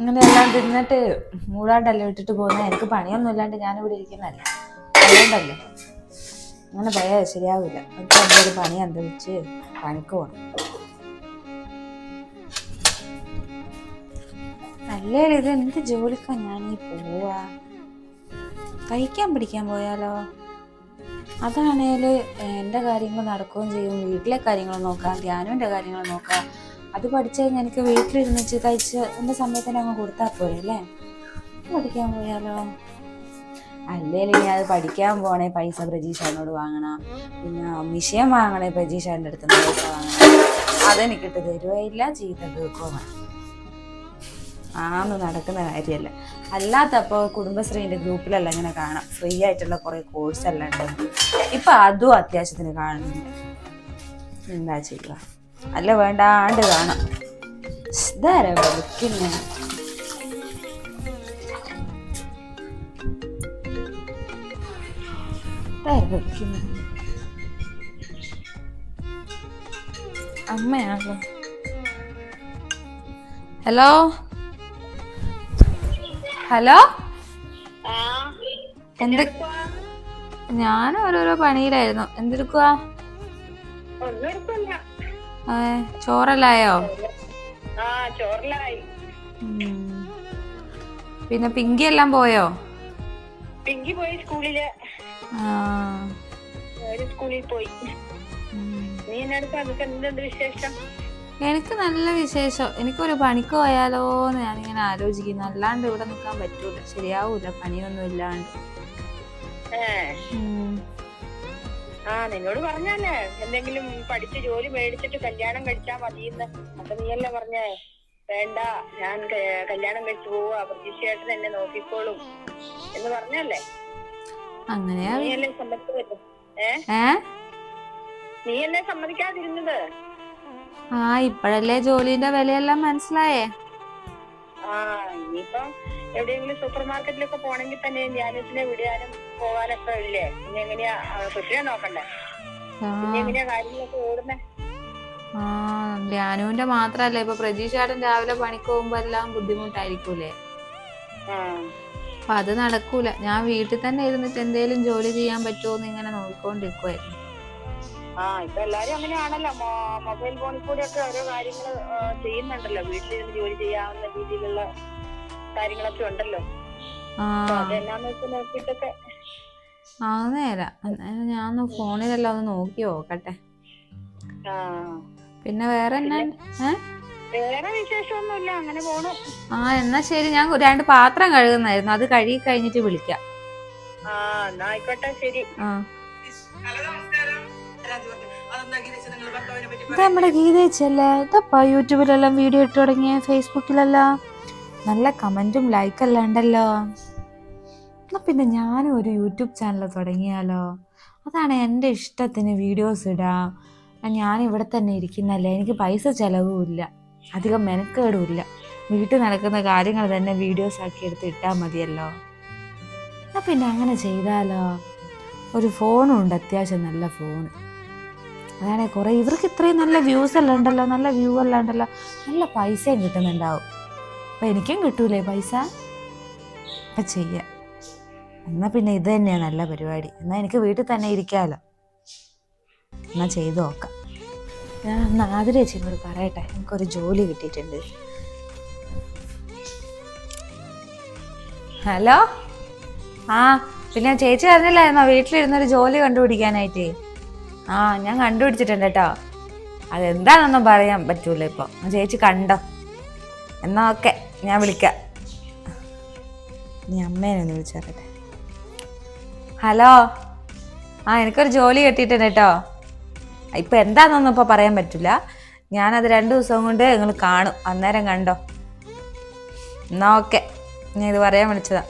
അങ്ങനെ എല്ലാം തിന്നിട്ട് മൂടാണ്ടല്ലേ ഇട്ടിട്ട് പോകുന്നത് എനിക്ക് പണിയൊന്നും ഇല്ലാണ്ട് ഞാനിവിടെ ഇരിക്കുന്നല്ലേ അതുകൊണ്ടല്ലേ. അങ്ങനെ പറയാ ശരിയാവില്ല എനിക്ക് എന്തൊരു പണി വെച്ച് പണിക്ക് പോകണം അല്ലേ ഇത് എന്ത് ജോലിക്കാ ഞാൻ ഈ പോവാ? കഴിക്കാൻ പിടിക്കാൻ പോയാലോ? അതാണേൽ എന്റെ കാര്യങ്ങൾ നടക്കുകയും ചെയ്യും. വീട്ടിലെ കാര്യങ്ങൾ നോക്കാം ധ്യാനുവിന്റെ കാര്യങ്ങൾ നോക്കാം. അത് പഠിച്ചു കഴിഞ്ഞാൽ എനിക്ക് വീട്ടിലിരുന്നിച്ച് തയ്ച്ച് എന്റെ സമയത്തിന് അങ്ങ് കൊടുത്താൽ പോരെ അല്ലേ? പഠിക്കാൻ പോയാലോ? അല്ലെങ്കിൽ ഇനി അത് പഠിക്കാൻ പോണേ പൈസ പ്രജീഷാനോട് വാങ്ങണം. പിന്നെ മിഷയം വാങ്ങണേ പ്രജീഷാന്റെ അടുത്ത് നിന്ന് പൈസ വാങ്ങണം. അതെനിക്കിട്ട് തരുവായില്ല ചീത്ത കേൾക്കുകയും ആന്ന് നടക്കുന്ന കാര്യമല്ല അല്ലാത്തപ്പോൾ കുടുംബശ്രീന്റെ ഗ്രൂപ്പിലെല്ലാം ഇങ്ങനെ കാണാം. ഫ്രീ ആയിട്ടുള്ള കുറേ കോഴ്സ് എല്ലാം ഉണ്ട്. ഇപ്പം അതും അത്യാവശ്യത്തിന് കാണുന്നുണ്ട്. എന്താ ചെയ്യുക? അല്ല വേണ്ടാണ്ട് കാണാം. ഇതാരാ വിളിക്കുന്നേ? ഇതാരാ വിളിക്കുന്നേ? അമ്മയാണല്ലോ. ഹലോ? ഹലോ? എന്ത്? ഞാൻ ഓരോരോ പണിയിലായിരുന്നു. എന്തെടുക്കുവാ? ചോറല്ലായോ? പിന്നെ പിങ്കി എല്ലാം പോയോ? പിങ്കി പോയി സ്കൂളിൽ. സ്കൂളിൽ പോയി. ഉം. നീ എന്നെടുത്ത് വിശേഷം? എനിക്ക് നല്ല വിശേഷം. എനിക്കൊരു പണിക്ക് പോയാലോ എന്ന് ഞാനിങ്ങനെ ആലോചിക്കുന്നു. അല്ലാണ്ട് ഇവിടെ നിൽക്കാൻ പറ്റൂല. ശരിയാവൂല. പണിയൊന്നും ഇല്ലാണ്ട്. ആ നിന്നോട് പറഞ്ഞല്ലേ എന്തെങ്കിലും പഠിച്ച് ജോലി മേടിച്ചിട്ട് കല്യാണം കഴിച്ചാ മതിയെന്ന്. അപ്പൊ നീയല്ലേ പറഞ്ഞേ? വേണ്ട ഞാൻ കല്യാണം കഴിച്ചു പോവാ. പ്രതീക്ഷയായിട്ട് എന്നെ നോക്കിക്കോളും എന്ന് പറഞ്ഞല്ലേ? അങ്ങനെയാ നീയല്ലേ സമ്മതിച്ചത് ഏ? നീയല്ലേ സമ്മതിക്കാതിരുന്നത്? ആ ഇപ്പഴല്ലേ ജോലിന്റെ വിലയെല്ലാം മനസ്സിലായേ? ആ ഇനിയിപ്പം എവിടെയെങ്കിലും സൂപ്പർ മാർക്കറ്റിലൊക്കെ പോണെങ്കിൽ തന്നെ ധ്യാനത്തിനെ വിടാനും പോകാനൊക്കെ ഇല്ലേ പിന്നെ എങ്ങനെയാ കുട്ടിയെ നോക്കണ്ടേ? പിന്നെ എങ്ങനെയാ കാര്യങ്ങളൊക്കെ ഓടുന്നേ? ആ ധ്യാനുവിന്റെ മാത്രല്ല. ഇപ്പൊ പ്രതീക്ഷാടൻ രാവിലെ പണിക്ക് പോകുമ്പോ എല്ലാം ബുദ്ധിമുട്ടായിരിക്കൂലേ? അപ്പൊ അത് നടക്കൂല. ഞാൻ വീട്ടിൽ തന്നെ ഇരുന്നിട്ട് എന്തേലും ജോലി ചെയ്യാൻ പറ്റുമോ എന്ന് ഇങ്ങനെ നോക്കിക്കൊണ്ടിരിക്കുവായിരുന്നു. ആ ഇപ്പൊ എല്ലാരും അങ്ങനെയാണല്ലോ. മൊബൈൽ ഫോണിൽ കൂടെ ഒക്കെ ഓരോ കാര്യങ്ങൾ ചെയ്യുന്നുണ്ടല്ലോ. വീട്ടിലിരുന്ന് ജോലി ചെയ്യാവുന്ന രീതിയിലുള്ള കാര്യങ്ങളൊക്കെ ഉണ്ടല്ലോ. അതെന്നാന്ന് വെച്ച് നോക്കിയിട്ടൊക്കെ ആ നേരാ. അന്നേരം ഞാൻ ഒന്ന് ഫോണിലെല്ലാം ഒന്ന് നോക്കി നോക്കട്ടെ. പിന്നെ വേറെ എന്നാ വേറെ വിശേഷമൊന്നുമില്ല. അങ്ങനെ പോണു. ആ എന്നാ ശരി. ഞാൻ രണ്ട് പാത്രം കഴുകുന്നായിരുന്നു. അത് കഴുകി കഴിഞ്ഞിട്ട് വിളിക്കാം. ആ എന്നാ ആയിക്കോട്ടെ. ശരി. ആ. ഇത് നമ്മുടെ ഗീതയച്ചല്ലേ ഇതപ്പാ യൂട്യൂബിലെല്ലാം വീഡിയോ ഇട്ട് തുടങ്ങിയ ഫേസ്ബുക്കിലെല്ലാം. നല്ല കമന്റും ലൈക്കെല്ലാം ഉണ്ടല്ലോ. എന്നാ പിന്നെ ഞാനും ഒരു യൂട്യൂബ് ചാനൽ തുടങ്ങിയാലോ? അതാണ് എന്റെ ഇഷ്ടത്തിന് വീഡിയോസ് ഇടാം. ഞാൻ ഇവിടെ തന്നെ ഇരിക്കുന്നല്ലേ? എനിക്ക് പൈസ ചിലവുമില്ല. അധികം മെനക്കേടുമില്ല. വീട്ടിൽ നടക്കുന്ന കാര്യങ്ങൾ തന്നെ വീഡിയോസ് ആക്കി എടുത്ത് ഇട്ടാൽ മതിയല്ലോ. എന്നാൽ പിന്നെ അങ്ങനെ ചെയ്താലോ? ഒരു ഫോണും ഉണ്ട് അത്യാവശ്യം നല്ല ഫോൺ അതാണ് കുറേ ഇവർക്ക് ഇത്രയും നല്ല വ്യൂസ് എല്ലാം ഉണ്ടല്ലോ നല്ല വ്യൂ എല്ലാം ഉണ്ടല്ലോ. നല്ല പൈസയും കിട്ടുന്നുണ്ടാവും. അപ്പം എനിക്കും കിട്ടൂലേ പൈസ? അപ്പം ചെയ്യാം. എന്നാ പിന്നെ ഇത് തന്നെയാണ് നല്ല പരിപാടി. എന്നാ എനിക്ക് വീട്ടിൽ തന്നെ ഇരിക്കാമല്ലോ എന്നാ ചെയ്തു നോക്കാം. ഞാൻ എന്നാ ആതിരേച്ചിനോട് പറയട്ടെ. എനിക്കൊരു ജോലി കിട്ടിയിട്ടുണ്ട്. ഹലോ? ആ പിന്നെ ചേച്ചി പറഞ്ഞില്ലായിരുന്നോ വീട്ടിലിരുന്നൊരു ജോലി കണ്ടുപിടിക്കാനായിട്ട്. ആ ഞാൻ കണ്ടുപിടിച്ചിട്ടുണ്ട് കേട്ടോ. അതെന്താണെന്നൊന്നും പറയാൻ പറ്റൂല ഇപ്പൊ. ചേച്ചി കണ്ടോ? എന്നാ ഓക്കെ ഞാൻ വിളിക്കാം. നീ അമ്മേനെ ഒന്ന് വിളിച്ചറിയട്ടെ ഹലോ. ആ എനിക്കൊരു ജോലി കിട്ടിയിട്ടുണ്ട് കേട്ടോ. ഇപ്പം എന്താണെന്നൊന്നും ഇപ്പോൾ പറയാൻ പറ്റില്ല. ഞാനത് രണ്ട് ദിവസം കൊണ്ട് നിങ്ങൾ കാണും. അന്നേരം കണ്ടോ. എന്നാ ഓക്കെ. ഞാൻ ഇത് പറയാൻ വിളിച്ചതാ.